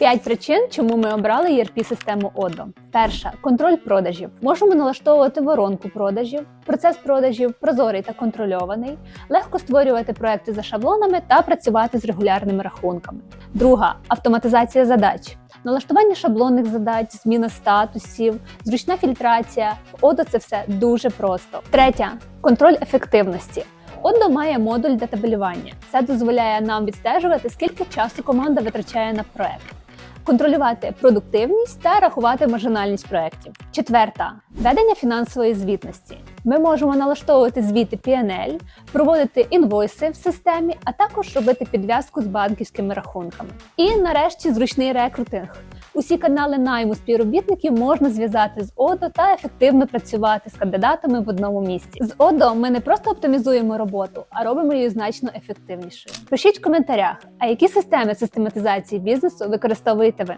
П'ять причин, чому ми обрали erp систему ОДО. Перша контроль продажів. Можемо налаштовувати воронку продажів, процес продажів прозорий та контрольований, легко створювати проекти за шаблонами та працювати з регулярними рахунками. Друга автоматизація задач. Налаштування шаблонних задач, зміна статусів, зручна фільтрація. ОДО це все дуже просто. Третя контроль ефективності. Одно має модуль для табелювання. Це дозволяє нам відстежувати, скільки часу команда витрачає на проект, контролювати продуктивність та рахувати маржинальність проєктів. Четверта ведення фінансової звітності. Ми можемо налаштовувати звіти PNL, проводити інвойси в системі, а також робити підв'язку з банківськими рахунками. І нарешті зручний рекрутинг. Усі канали найму співробітників можна зв'язати з ОДО та ефективно працювати з кандидатами в одному місці. З ОДО ми не просто оптимізуємо роботу, а робимо її значно ефективнішою. Пишіть в коментарях, а які системи систематизації бізнесу використовуєте ви.